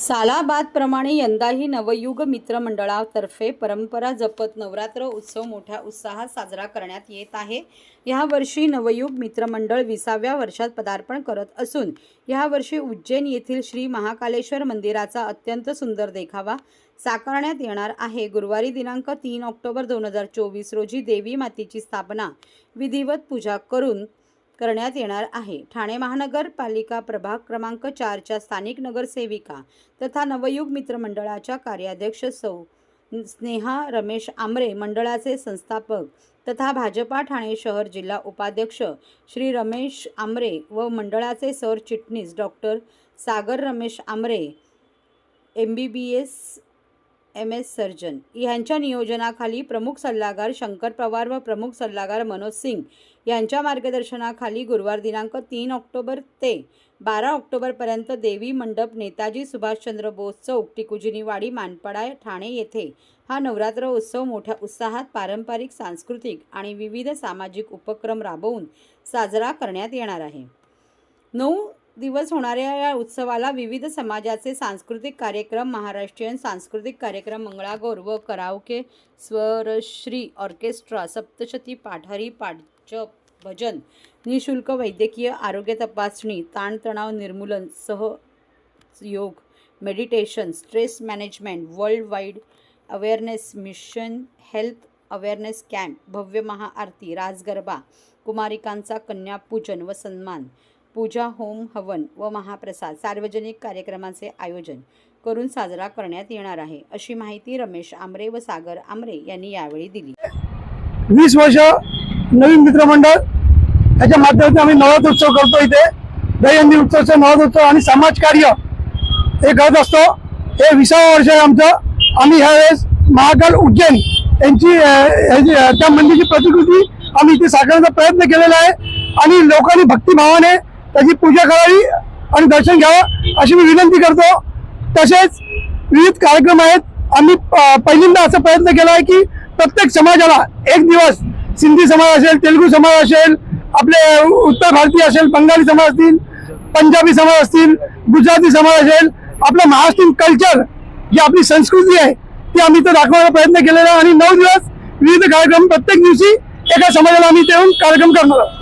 सालाबादप्रमाणे यंदाही नवयुग मित्रमंडळातर्फे परंपरा जपत नवरात्र उत्सव मोठ्या उत्साहात साजरा करण्यात येत आहे. यावर्षी नवयुग मित्रमंडळ विसाव्या वर्षात पदार्पण करत असून यावर्षी उज्जैन येथील श्री महाकालेश्वर मंदिराचा अत्यंत सुंदर देखावा साकारण्यात येणार आहे. गुरुवारी दिनांक तीन ऑक्टोबर दोन हजार चोवीस रोजी देवी मातेची स्थापना विधिवत पूजा करून करण्यात येणार आहे. ठाणे महानगरपालिका प्रभाग क्रमांक चारच्या स्थानिक नगरसेविका तथा नवयुग मित्रमंडळाच्या कार्याध्यक्ष सौ. स्नेहा रमेश आमरे मंडळाचे संस्थापक तथा भाजपा ठाणे शहर जिल्हा उपाध्यक्ष श्री रमेश आमरे व मंडळाचे सरचिटणीस doctor Sagar Ramesh Amre M B B S M S surgeon. यांच्या नियोजनाखाली प्रमुख सल्लागार शंकर पवार व प्रमुख सल्लागार मनोज सिंग यांच्या मार्गदर्शनाखाली गुरुवार दिनांक तीन ऑक्टोबर ते बारा ऑक्टोबरपर्यंत देवी मंडप नेताजी सुभाषचंद्र बोस चौक टिकुजिनीवाडी मानपडा ठाणे येथे हा नवरात्र उत्सव मोठ्या उत्साहात पारंपरिक सांस्कृतिक आणि विविध सामाजिक उपक्रम राबवून साजरा करण्यात येणार आहे. नऊ दिवस होणाऱ्या या उत्सवाला विविध समाजाचे सांस्कृतिक कार्यक्रम महाराष्ट्रीयन सांस्कृतिक कार्यक्रम मंगळागौर व कराओके स्वरश्री ऑर्केस्ट्रा सप्तशती पाठारी जप भजन निशुल्क वैद्यकीय आरोग्य तपासणी ताणतणाव निर्मूलन सह योग meditation stress management world wide awareness mission health awareness camp भव्य महाआरती राजगरबा कुमारिकांचा कन्यापूजन व सन्मान पूजा होम हवन व महाप्रसाद सार्वजनिक कार्यक्रमाचे आयोजन करून साजरा करण्यात येणार आहे. अशी माहिती रमेश आमरे व सागर आमरे यांनी यावेळी दिली. वीस वर्ष नवीन मित्रमंडळ याच्या माध्यमातून आम्ही नवरात्रोत्सव करतो इथे. दहीहंदी उत्सव आणि आणि समाजकार्य हे करत असतो. हे विसावं वर्ष आहे आमचं. आम्ही ह्यावेळेस महाकाल उज्जैन यांची ह्याची, त्या मंदिरची प्रतिकृती आम्ही इथे साकारण्याचा प्रयत्न केलेला आहे. आणि लोकांनी भक्तिभावाने त्याची पूजा करावी आणि दर्शन घ्यावं अशी मी विनंती करतो. तसेच विविध कार्यक्रम आहेत. आम्ही पहिल्यांदा असा प्रयत्न केला आहे की प्रत्येक समाजाला एक दिवस सिंधी समाज असेल तेलुगू समाज असेल आपले उत्तर भारतीय असेल बंगाली समाज असतील पंजाबी समाज असतील गुजराती समाज असेल आपलं महाराष्ट्रीयन कल्चर जी आपली संस्कृती आहे ती आम्ही इथं दाखवण्याचा प्रयत्न केलेला आणि नऊ दिवस विविध कार्यक्रम प्रत्येक दिवशी एका समाजाला आम्ही इथे येऊन कार्यक्रम करणार आहोत.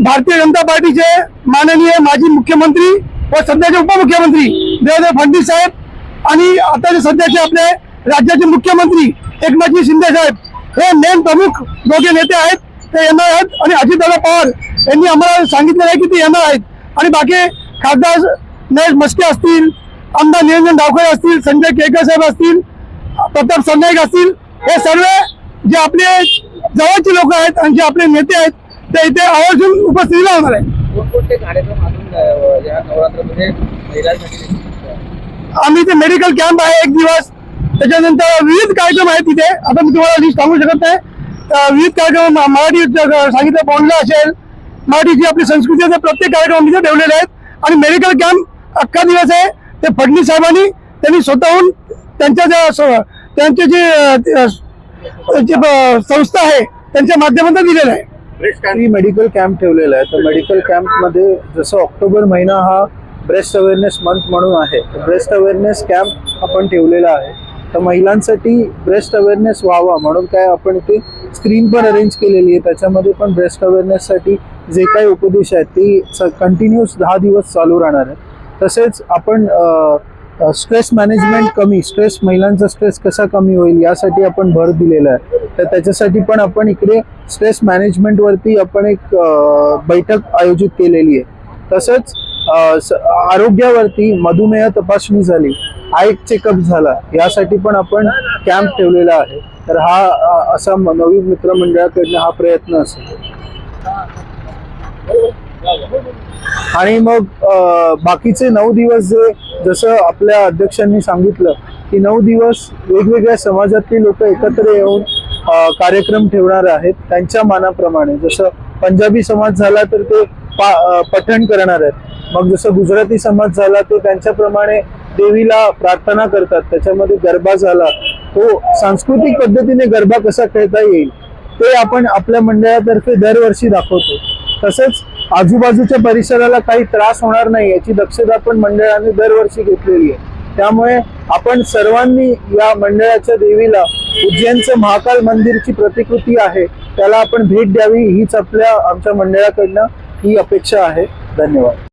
भारतीय जनता पार्टीचे माननीय माजी मुख्यमंत्री व सध्याचे उपमुख्यमंत्री देवेंद्र फडणवीस साहेब आणि आताचे सध्याचे आपले राज्याचे मुख्यमंत्री एकनाथजी शिंदे साहेब हे मेन प्रमुख दोघे नेते आहेत ते येणार आहेत. आणि अजितदादा पवार यांनी आम्हाला सांगितलेलं आहे की ते येणार आहेत. आणि बाकी खासदार नरेश मस्के असतील आमदार निरंजन डावखरे असतील संजय केळकर साहेब असतील प्रताप सरनाईक असतील हे सर्व जे आपले जवळचे लोक आहेत आणि जे आपले नेते आहेत ते इथे आवर्जून उपस्थित होणार आहे आम्ही इथे मेडिकल कॅम्प आहे एक दिवस. त्याच्यानंतर विविध कार्यक्रम आहेत तिथे आता मी तुम्हाला लिस्ट सांगू शकत नाही. विविध कार्यक्रम मराठी सांगितलं बोलणं असेल मराठी जी आपली संस्कृती आहे ते प्रत्येक कार्यक्रम इथे ठेवलेले आहेत. आणि मेडिकल कॅम्प अख्खा दिवस आहे. ते फडणवीस साहेबांनी त्यांनी स्वतःहून त्यांच्या ज्या स- त्यांचे जे संस्था आहे त्यांच्या माध्यमातून दिलेलं आहे. ही मेडिकल कॅम्प ठेवलेला आहे. तर मेडिकल कॅम्पमध्ये जसं ऑक्टोबर महिना हा ब्रेस्ट अवेअरनेस मंथ म्हणून आहे तर ब्रेस्ट अवेअरनेस कॅम्प आपण ठेवलेला आहे. तर महिलांसाठी ब्रेस्ट अवेअरनेस व्हावा म्हणून काय आपण इथे स्क्रीन पण अरेंज केलेली आहे. त्याच्यामध्ये पण ब्रेस्ट अवेअरनेससाठी जे काही उपदेश आहेत ते कंटिन्यूस दहा दिवस चालू राहणार आहे तसेच आपण स्ट्रेस मॅनेजमेंट कमी स्ट्रेस महिलांचा स्ट्रेस कसा कमी होईल यासाठी आपण भर दिलेला आहे. तर त्याच्यासाठी पण आपण इकडे स्ट्रेस मॅनेजमेंटवरती आपण एक बैठक आयोजित केलेली आहे. तसंच आरोग्यावरती मधुमेह तपासणी झाली. आय चेकअप झाला यासाठी पण आपण कॅम्प ठेवलेला आहे. तर हा असा नवीन मित्रमंडळाकडनं हा प्रयत्न असेल. आणि मग बाकीचे नऊ दिवस जे जसं आपल्या अध्यक्षांनी सांगितलं की नऊ दिवस वेगवेगळ्या समाजातली लोक एकत्र येऊन कार्यक्रम ठेवणार आहेत त्यांच्या मानाप्रमाणे. जसं पंजाबी समाज झाला तर ते पा पठण करणार आहेत. मग जसं गुजराती समाज झाला ते त्यांच्याप्रमाणे देवीला प्रार्थना करतात त्याच्यामध्ये गरबा झाला तो सांस्कृतिक पद्धतीने गरबा कसा खेळता येईल ते आपण आपल्या मंडळातर्फे दरवर्षी दाखवतो. तसंच आजूबाजूच्या परिसराला काही त्रास होणार नाही याची दक्षता पण मंडळाने दरवर्षी घेतलेली आहे. त्यामुळे आपण सर्वांनी या मंडळाच्या देवीला उज्जैनचं महाकाल मंदिरची प्रतिकृती आहे त्याला आपण भेट द्यावी हीच आपल्या आमच्या मंडळाकडनं ही अपेक्षा आहे. धन्यवाद.